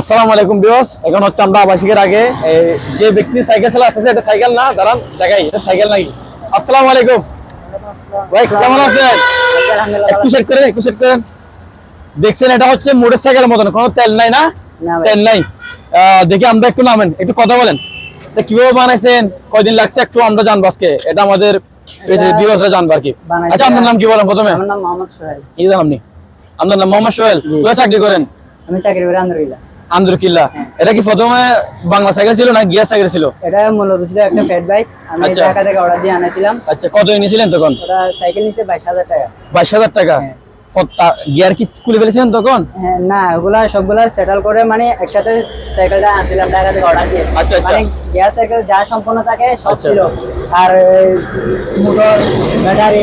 আসসালামু আলাইকুম বিয়স এখন হচ্ছে আমরা আবাসিকের আগে এই যে ব্যক্তি সাইকেল চালা আসছে এটা সাইকেল না দাঁড়ান দেখাই এটা সাইকেল নাকি? আসসালামু আলাইকুম। ভাই কেমন আছেন? একটু সেট করেন একটু সেট করেন। দেখছেন এটা হচ্ছে মোটর সাইকেলের মতন কোনো তেল নাই না? তেল নাই। দেখি আমরা একটু নামেন একটু কথা বলেন। কীভাবে বানাইছেন কয়দিন লাগছে একটু আমরা জানব আজকে। এটা আমাদের বিয়সরা জানব আর কি। আচ্ছা আপনার নাম কি বলেন প্রথমে? আমার নাম মোহাম্মদ সোহেল। এই আপনি আপনার নাম মোহাম্মদ সোহেল কোথায় চাকরি করেন? আমি চাকরি করি আন্দরকিল্লা এটা কি প্রথমে বাংলা সাইকেল ছিল না গিয়ার সাইকেল ছিল? এটা মূলত ছিল একটা ফ্যাট বাইক। আমি আচ্ছা। ঢাকা থেকে অর্ডার দিয়ে আনাছিলাম। আচ্ছা কত নিয়েছিলেন তখন? ওটা সাইকেল বাইশ হাজার টাকা। বাইশ হাজার টাকা? হ্যাঁ। গিয়ার কি খুলে ফেলেছিলেন তখন? হ্যাঁ, না ওগুলা সবগুলা সেটেল করে মানে একসাথে সাইকেলটা আনছিলাম ঢাকা থেকে অর্ডার দিয়ে। আচ্ছা, আচ্ছা। মানে গ্যাস সাইকেল যা সম্পূর্ণ থাকে সব আচ্ছা। ছিল। আর মোটর ব্যাটারি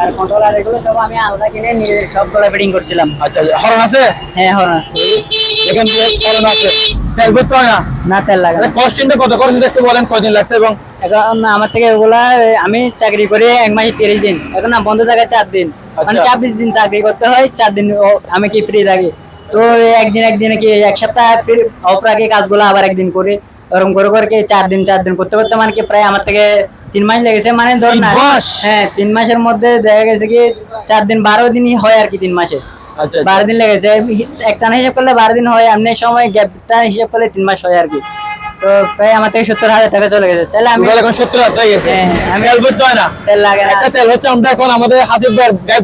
আর কন্ট্রোলার এগুলো সব আমি আলাদা কিনে নিজে সবগুলো ফিটিং করছিলাম। আচ্ছা হরন আছে? হ্যাঁ হ্যাঁ এখান হরন আছে? তেল করতে হয় না। না তেল লাগে না। কস্টিংটা কত? খরচ একটু বলেন কয়দিন লাগছে এবং এখন আমার থেকে ওগুলা আমি চাকরি করি এক মাসে তিরিশ দিন। এখন না বন্ধ থাকে চার দিন। মানে আচ্ছা। চব্বিশ দিন চাকরি করতে হয় চার দিন আমি কি ফ্রি থাকি? তো একদিন একদিন কি এক সপ্তাহ অফ রাখি কাজগুলো আবার একদিন করি। ওরকম করে করে কি চার দিন চার দিন করতে করতে মানে কি প্রায় আমার থেকে তিন মাস লেগেছে। মানে ধর না হ্যাঁ তিন মাসের মধ্যে দেখা গেছে কি চার দিন বারো দিনই হয় আর কি তিন মাসে। বারো দিন লেগেছে। হিসাব করলে বারো দিন হয় এমনি সময় গ্যাপটা হিসাব করলে তিন মাস হয় আর কি। তো প্রায় আমার থেকে সত্তর হাজার টাকা চলে গেছে। তাহলে আমি এখন সত্তর হাজার টাকা গেছে। হ্যাঁ, আমি- তেল হয় না। তেল লাগে না। একটা তেল হচ্ছে আমরা এখন আমাদের হাসিব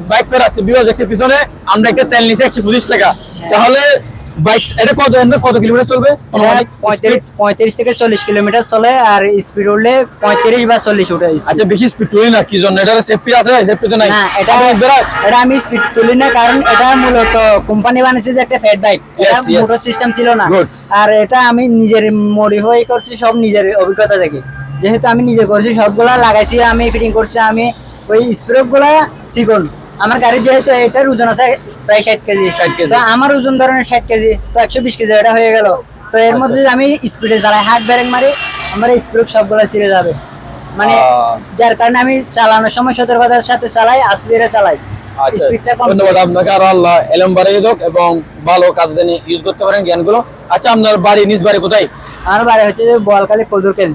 বাইক করে আসছি বিরোজ একশো পিছনে আমরা একটা তেল নিছি একশো পঁচিশ টাকা। হ্যাঁ। তাহলে বাইক এটা কত কত কিলোমিটার চলবে? পঁয়ত্রিশ থেকে চল্লিশ কিলোমিটার চলে আর স্পিড উঠলে পঁয়ত্রিশ বা চল্লিশ উঠে আচ্ছা বেশি স্পিড তুলি না কি জন্য? এটা সেফটি আছে সেফটি তো নাই। এটা এটা আমি স্পিড তুলি না কারণ এটা মূলত কোম্পানি বানিয়েছে যে একটা ফ্যাট বাইক. মোটর সিস্টেম ছিল না। আর এটা আমি নিজের মডিফাই করছি সব নিজের অভিজ্ঞতা থেকে। যেহেতু আমি নিজে করছি সবগুলা লাগাইছি আমি ফিটিং করছি আমি ওই স্প্রে গুলা চিকন আমার গাড়ি যেহেতু এটার ওজন আছে প্রায় ষাট কেজি। 60 কেজি। আমার ওজন ধরেন ষাট কেজি তো একশো বিশ কেজি এটা হয়ে গেল। তো এর আচ্ছা। মধ্যে আমি স্পিডে চালাই হাত ব্রেক মারি আমার স্প্রে সবগুলা ছিঁড়ে যাবে। মানে যার কারণে আমি চালানোর সময় সতর্কতার সাথে চালাই আস্তে ধীরে চালাই। আচ্ছা স্পিডটা কম ধন্যবাদ আপনাকে আর আল্লাহ এলম বাড়িয়ে হোক এবং ভালো কাজ ইউজ করতে পারেন জ্ঞানগুলো। আচ্ছা আপনার বাড়ি নিজ বাড়ি কোথায়? আমার বাড়ি হচ্ছে যে বোয়ালখালী কদুরকেল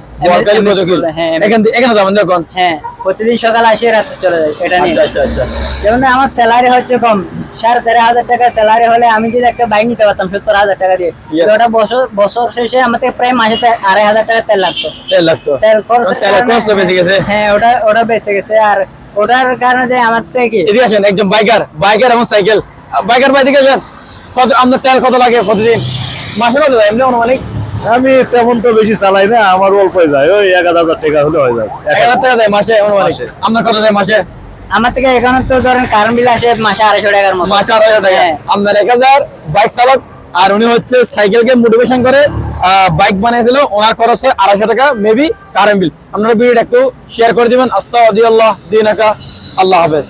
কতকিল হ্যাঁ এখান থেকে এখানে যাবেন হ্যাঁ প্রতিদিন সকালে আসে রাতে চলে যায় এটা নিয়ে। আচ্ছা আচ্ছা আচ্ছা। যেমন আমার স্যালারি হচ্ছে কম সাড়ে তেরো হাজার টাকা স্যালারি হলে আমি যদি একটা বাইক নিতে পারতাম সত্তর হাজার টাকা দিয়ে। ওটা বছর বছর শেষে থেকে প্রায় মাসে আড়াই হাজার টাকা তেল লাগতো। তেল লাগতো। তেল খরচ তো বেশি গেছে। হ্যাঁ ওটা ওটা বেঁচে গেছে। আর ওটার কারণে যে আমার থেকে কি এদিকে আসেন একজন বাইকার বাইকার এবং সাইকেল বাইকার বাই দিকে কত আপনার তেল কত লাগে প্রতিদিন? মাসে কত যায় এমনি অনুমানিক? আমি তেমন তো বেশি চালাই না আমার অল্প যায় ওই এক হাজার টাকা হলে হয়ে যায় এক হাজার টাকা যায় মাসে। আপনার কত যায় মাসে? আমার থেকে এখানে তো ধরেন কারেন্ট বিল আসে মাসে আড়াইশো টাকার মতো। মাসে আড়াই হাজার টাকা। হ্যাঁ। আপনার এক হাজার বাইক চালক আর উনি হচ্ছে সাইকেলকে মোটিভেশন করে বাইক বানিয়েছিল ওনার খরচ হয় আড়াইশো টাকা মেবি কারেন্ট বিল আপনারা ভিডিওটা একটু শেয়ার করে দিবেন। আস্তা আল্লাহ দিন আল্লাহ হাফেজ।